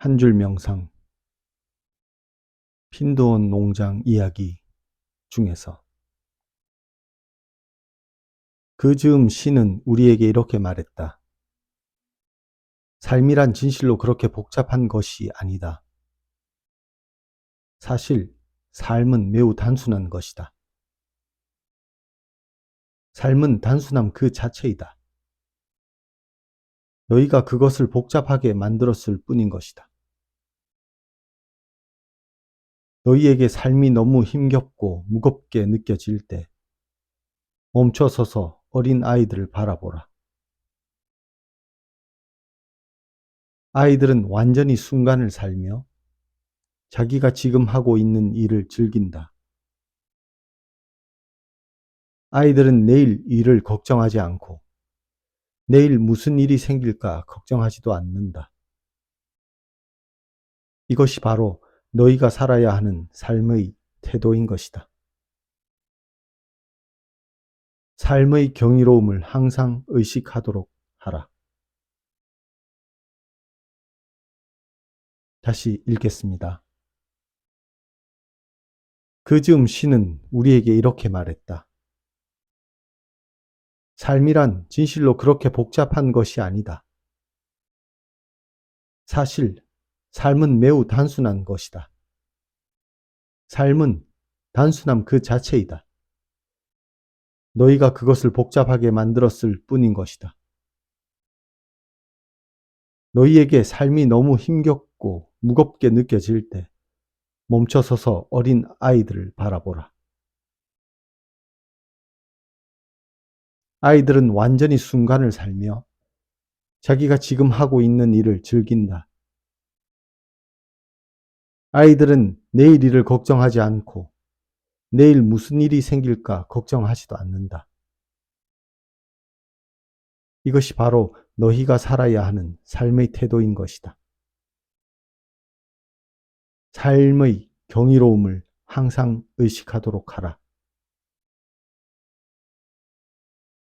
한 줄 명상 핀도온 농장 이야기 중에서 그 즈음 신은 우리에게 이렇게 말했다. 삶이란 진실로 그렇게 복잡한 것이 아니다. 사실 삶은 매우 단순한 것이다. 삶은 단순함 그 자체이다. 너희가 그것을 복잡하게 만들었을 뿐인 것이다. 너희에게 삶이 너무 힘겹고 무겁게 느껴질 때 멈춰서서 어린 아이들을 바라보라. 아이들은 완전히 순간을 살며 자기가 지금 하고 있는 일을 즐긴다. 아이들은 내일 일을 걱정하지 않고 내일 무슨 일이 생길까 걱정하지도 않는다. 이것이 바로 너희가 살아야 하는 삶의 태도인 것이다. 삶의 경이로움을 항상 의식하도록 하라. 다시 읽겠습니다. 그 즈음 신은 우리에게 이렇게 말했다. 삶이란 진실로 그렇게 복잡한 것이 아니다. 사실 삶은 매우 단순한 것이다. 삶은 단순함 그 자체이다. 너희가 그것을 복잡하게 만들었을 뿐인 것이다. 너희에게 삶이 너무 힘겹고 무겁게 느껴질 때 멈춰서서 어린 아이들을 바라보라. 아이들은 완전히 순간을 살며 자기가 지금 하고 있는 일을 즐긴다. 아이들은 내일 일을 걱정하지 않고 내일 무슨 일이 생길까 걱정하지도 않는다. 이것이 바로 너희가 살아야 하는 삶의 태도인 것이다. 삶의 경이로움을 항상 의식하도록 하라.